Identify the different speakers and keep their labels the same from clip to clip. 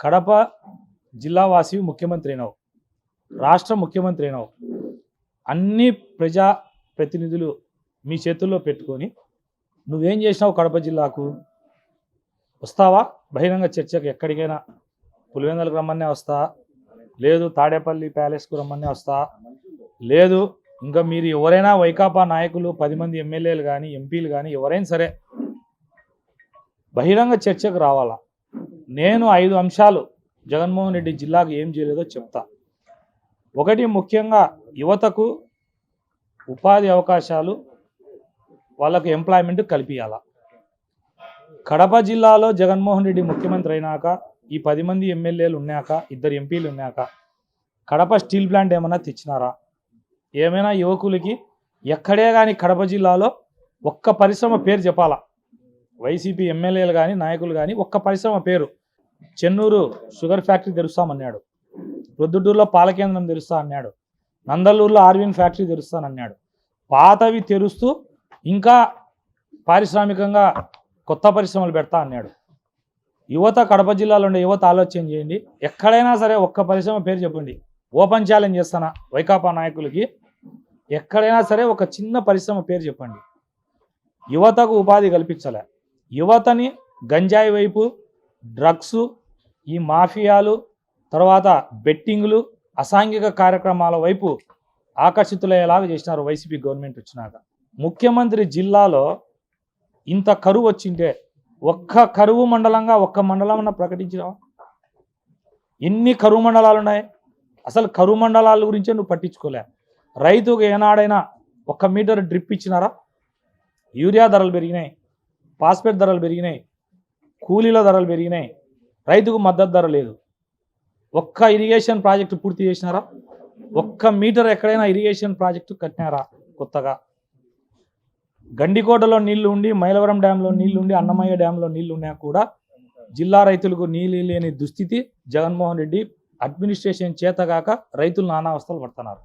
Speaker 1: కడప జిల్లా వాసి ముఖ్యమంత్రి అయినావు రాష్ట్ర ముఖ్యమంత్రి అయినావు అన్ని ప్రజా ప్రతినిధులు మీ చేతుల్లో పెట్టుకొని నువ్వేం చేసినావు కడప జిల్లాకు? వస్తావా? బహిరంగ చర్చకు ఎక్కడికైనా? పులివెందులకు రమ్మనే వస్తా? లేదు తాడేపల్లి ప్యాలెస్కు రమ్మనే వస్తా? లేదు ఇంకా మీరు ఎవరైనా వైకాపా నాయకులు పది మంది ఎమ్మెల్యేలు కానీ ఎంపీలు కానీ ఎవరైనా సరే బహిరంగ చర్చకు రావాలా? నేను ఐదు అంశాలు జగన్మోహన్ రెడ్డి జిల్లాకు ఏం చేయలేదో చెప్తా. ఒకటి ముఖ్యంగా యువతకు ఉపాధి అవకాశాలు వాళ్ళకు ఎంప్లాయ్మెంట్ కల్పించాల కడప జిల్లాలో జగన్మోహన్ రెడ్డి ముఖ్యమంత్రి అయినాక ఈ పది మంది ఎమ్మెల్యేలు ఉన్నాక ఇద్దరు ఎంపీలు ఉన్నాక కడప స్టీల్ ప్లాంట్ ఏమైనా తెచ్చినారా? ఏమైనా యువకులకి ఎక్కడే కానీ కడప జిల్లాలో ఒక్క పరిశ్రమ పేరు చెప్పాలా? వైసీపీ ఎమ్మెల్యేలు కానీ నాయకులు కానీ ఒక్క పరిశ్రమ పేరు చెన్నూరు షుగర్ ఫ్యాక్టరీ తెరుస్తామన్నాడు. ప్రొద్దుటూరులో పాల కేంద్రం తెరుస్తా అన్నాడు. నందలూరులో ఆర్విన్ ఫ్యాక్టరీ తెరుస్తానన్నాడు పాతవి తెరుస్తూ ఇంకా పారిశ్రామికంగా కొత్త పరిశ్రమలు పెడతా అన్నాడు. యువత కడప జిల్లాలో ఉండే యువత ఆలోచన చేయండి. ఎక్కడైనా సరే ఒక్క పరిశ్రమ పేరు చెప్పండి. ఓపెన్ ఛాలెంజ్ చేస్తానా వైకాపా నాయకులకి? ఎక్కడైనా సరే ఒక చిన్న పరిశ్రమ పేరు చెప్పండి. యువతకు ఉపాధి కల్పించలే? యువతని గంజాయి వైపు డ్రగ్స్ ఈ మాఫియాలు తర్వాత బెట్టింగ్లు అసాంఘిక కార్యక్రమాల వైపు ఆకర్షితులయ్యేలాగా చేసినారు వైసీపీ గవర్నమెంట్ వచ్చినాక. ముఖ్యమంత్రి జిల్లాలో ఇంత కరువు వచ్చింటే ఒక్క కరువు మండలంగా ఒక్క మండలం ప్రకటించినావా? ఎన్ని కరువు మండలాలు ఉన్నాయి? అసలు కరువు మండలాల గురించే నువ్వు పట్టించుకోలే. రైతుకు ఏనాడైనా ఒక్క మీటర్ డ్రిప్ ఇచ్చినారా? యూరియా ధరలు పెరిగినాయి ఫాస్ఫేట్ ధరలు పెరిగినాయి కూలీల ధరలు పెరిగినాయి. రైతుకు మద్దతు ధర లేదు. ఒక్క ఇరిగేషన్ ప్రాజెక్టు పూర్తి చేసినారా? ఒక్క మీటర్ ఎక్కడైనా ఇరిగేషన్ ప్రాజెక్టు కట్టినారా కొత్తగా? గండికోటలో నీళ్ళు ఉండి మైలవరం డ్యాంలో నీళ్ళు ఉండి అన్నమయ్య డ్యాంలో నీళ్ళు ఉన్నా కూడా జిల్లా రైతులకు నీళ్ళు లేని దుస్థితి జగన్మోహన్ రెడ్డి అడ్మినిస్ట్రేషన్ చేతగాక రైతులు నానా అవస్థలు పడుతున్నారు.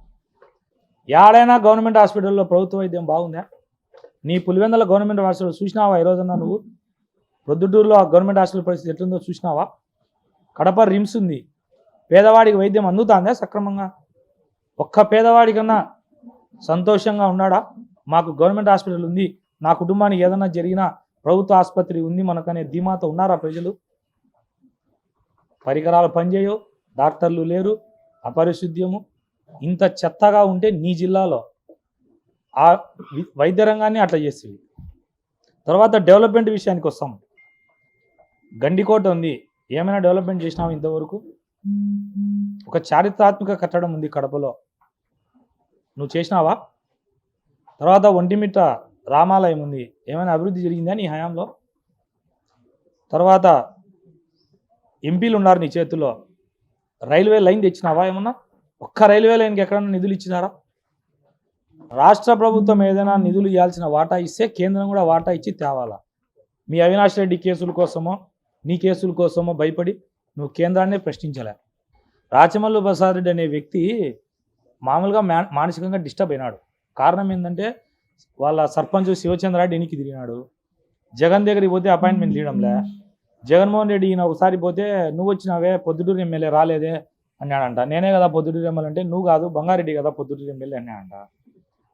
Speaker 1: ఏడైనా గవర్నమెంట్ హాస్పిటల్లో ప్రభుత్వ వైద్యం బాగుందా? నీ పులివెందల గవర్నమెంట్ హాస్పిటల్ చూసినావా ఈ రోజున నువ్వు? ప్రొద్దుటూరులో ఆ గవర్నమెంట్ హాస్పిటల్ పరిస్థితి ఎట్లుందో చూసినావా? కడప రిమ్స్ ఉంది. పేదవాడికి వైద్యం అందుతుందా సక్రమంగా? ఒక్క పేదవాడి కన్నా సంతోషంగా ఉన్నాడా? మాకు గవర్నమెంట్ హాస్పిటల్ ఉంది. నా కుటుంబానికి ఏదైనా జరిగినా ప్రభుత్వ ఆసుపత్రి ఉంది మనకనే ధీమాతో ఉన్నారా ప్రజలు? పరికరాలు పనిచేయవు డాక్టర్లు లేరు అపరిశుద్ధ్యము. ఇంత చెత్తగా ఉంటే నీ జిల్లాలో ఆ వి- వైద్య రంగాన్ని అట్లా చేసేవి తర్వాత డెవలప్మెంట్ విషయానికి వస్తాము గండికోట ఉంది. ఏమైనా డెవలప్మెంట్ చేసినావు ఇంతవరకు? ఒక చారిత్రాత్మక కట్టడం ఉంది కడపలో. నువ్వు చేసినావా? తర్వాత ఒంటిమిట్ట రామాలయం ఉంది. ఏమైనా అభివృద్ధి జరిగిందా నీ హయాంలో? తర్వాత ఎంపీలు ఉన్నారు నీ చేతుల్లో. రైల్వే లైన్ తెచ్చినావా ఏమన్నా? ఒక్క రైల్వే లైన్కి ఎక్కడన్నా నిధులు ఇచ్చినారా? రాష్ట్ర ప్రభుత్వం ఏదైనా నిధులు ఇవ్వాల్సిన వాటా ఇస్తే కేంద్రం కూడా వాటా ఇచ్చి తేవాలా? మీ అవినాష్ రెడ్డి కేసుల కోసమో నీ కేసుల కోసమో భయపడి నువ్వు కేంద్రాన్నే ప్రశ్నించలే. రాచమల్లు ప్రసాద్ రెడ్డి అనే వ్యక్తి మామూలుగా మా మానసికంగా డిస్టర్బ్ అయినాడు. కారణం ఏంటంటే వాళ్ళ సర్పంచ్ శివచంద్రారెడ్డి ఎనికి తిరిగినాడు. జగన్ దగ్గరికి పోతే అపాయింట్మెంట్ తీయడంలే. జగన్మోహన్ రెడ్డి ఈయన ఒకసారి పోతే నువ్వు వచ్చినావే పొద్దుటూరు ఎమ్మెల్యే రాలేదే అన్నాడంట. నేనే కదా పొద్దుటూరు ఎమ్మెల్యే అంటే నువ్వు కాదు బంగారెడ్డి కదా పొద్దుటూరు ఎమ్మెల్యే అన్నాడంట.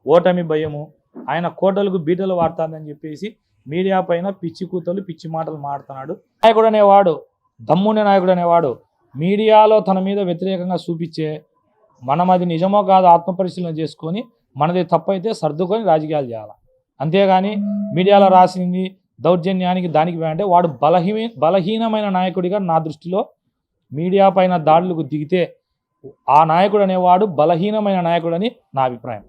Speaker 1: ఓటమి భయము ఆయన కోటలకు బీటలు వాడుతుందని చెప్పేసి మీడియా పైన పిచ్చి కూతలు పిచ్చి మాటలు మాడుతున్నాడు నాయకుడు అనేవాడు దమ్ముని నాయకుడు అనేవాడు మీడియాలో తన మీద వ్యతిరేకంగా చూపించే మనం అది నిజమో కాదు ఆత్మపరిశీలన చేసుకొని మనది తప్పైతే సర్దుకొని రాజకీయాలు చేయాలి? అంతేగాని మీడియాలో రాసింది దౌర్జన్యానికి దానికి అంటే వాడు బలహీన బలహీనమైన నాయకుడిగా నా దృష్టిలో మీడియా పైన దాడులకు దిగితే ఆ నాయకుడు అనేవాడు బలహీనమైన నాయకుడని నా అభిప్రాయం.